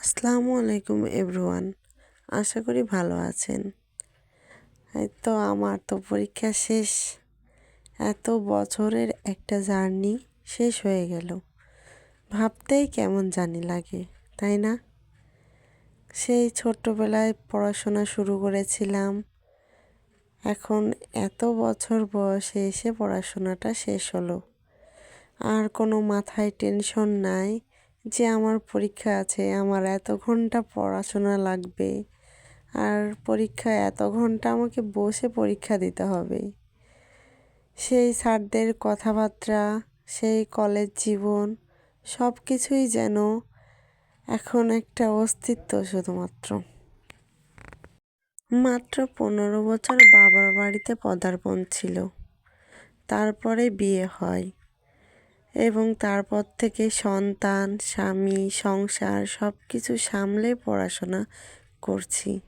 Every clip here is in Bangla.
আসসালামু আলাইকুম এভরিওয়ান। আশা করি ভালো আছেন। এই তো আমার তো পরীক্ষা শেষ। এত বছরের একটা জার্নি শেষ হয়ে গেল। ভাবতেই কেমন জানি লাগে, তাই না? সেই ছোট্টবেলায় পড়াশোনা শুরু করেছিলাম। এখন এত বছর বয়সে এসে পড়াশোনাটা শেষ হলো। আর কোনো মাথায় টেনশন নাই। যে আমার পরীক্ষা আছে, আমার এত ঘণ্টা পড়াশোনা লাগবে। আর পরীক্ষা এত ঘণ্টা আমাকে বসে পরীক্ষা দিতে হবে। সেই স্যারদের কথাবার্তা, সেই কলেজ জীবন সব কিছুই যেন এখন একটা অস্তিত্ব শুধুমাত্র। মাত্র পনেরো বছর বাবার বাড়িতে পদার্পণ ছিল। তারপরে বিয়ে হয়। এবং তারপর থেকে সন্তান, স্বামী, সংসার সব কিছু সামলে পড়াশোনা করছি।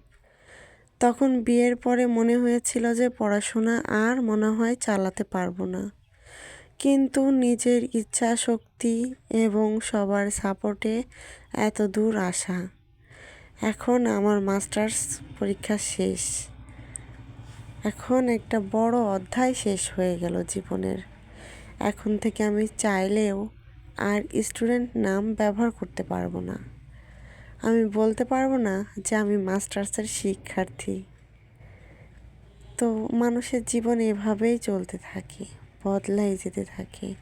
তখন বিয়ের পরে মনে হয়েছিল যে পড়াশোনা আর মনে হয় চালাতে পারব না। কিন্তু নিজের ইচ্ছা শক্তি এবং সবার সাপোর্টে এত দূর আসা। এখন আমার মাস্টার্স পরীক্ষা শেষ। এখন একটা বড় অধ্যায় শেষ হয়ে গেল জীবনের। এখন থেকে আমি চাইলেও আর স্টুডেন্ট নাম ব্যবহার করতে পারব না। আমি বলতে পারব না যে আমি মাস্টার্সের শিক্ষার্থী। তো মানুষের জীবন এভাবেই চলতে থাকে, বদলাই যেতে থাকে।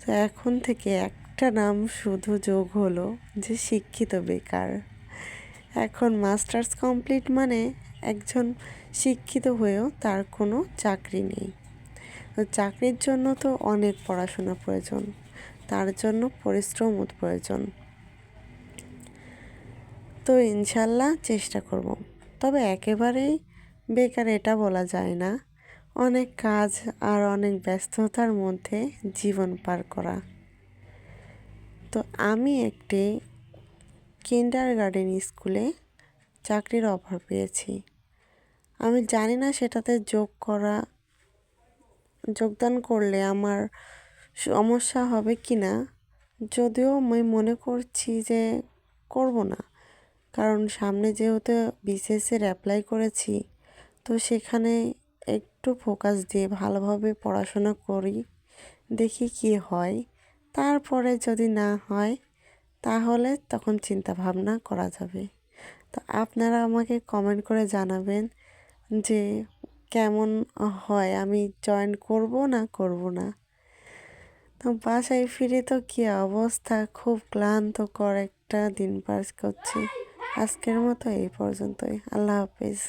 তো এখন থেকে একটা নাম শুধু যোগ হলো যে শিক্ষিত বেকার। এখন মাস্টার্স কমপ্লিট মানে একজন শিক্ষিত হয়েও তার কোনো চাকরি নেই। তো চাকরির জন্য তো অনেক পড়াশোনা প্রয়োজন। তার জন্য পরিশ্রম প্রয়োজন। তো ইনশাল্লাহ চেষ্টা করব। তবে একেবারেই বেকার এটা বলা যায় না। অনেক কাজ আর অনেক ব্যস্ততার মধ্যে জীবন পার করা। তো আমি একটি কিন্ডার গার্ডেন স্কুলে চাকরির অফার পেয়েছি। আমি জানি না সেটাতে যোগ করা যোগদান করলে আমার সমস্যা হবে কি না? যদিও আমি মনে করছি যে করব না। কারণ সামনে যেহেতু বিসিএসের অ্যাপ্লাই করেছি, তো সেখানে একটু ফোকাস দিয়ে ভালোভাবে পড়াশোনা করি, দেখি কি হয়। তারপরে যদি না হয়, তাহলে তখন চিন্তা ভাবনা করা যাবে। তো আপনারা আমাকে কমেন্ট করে জানাবেন যে কেমন হয়, আমি জয়েন করব না করব না? তো বাসায় ফিরে তো কী অবস্থা? খুব ক্লান্তকর একটা দিন পাস করছি। আজকের মতো এই পর্যন্তই। আল্লাহ হাফিজ।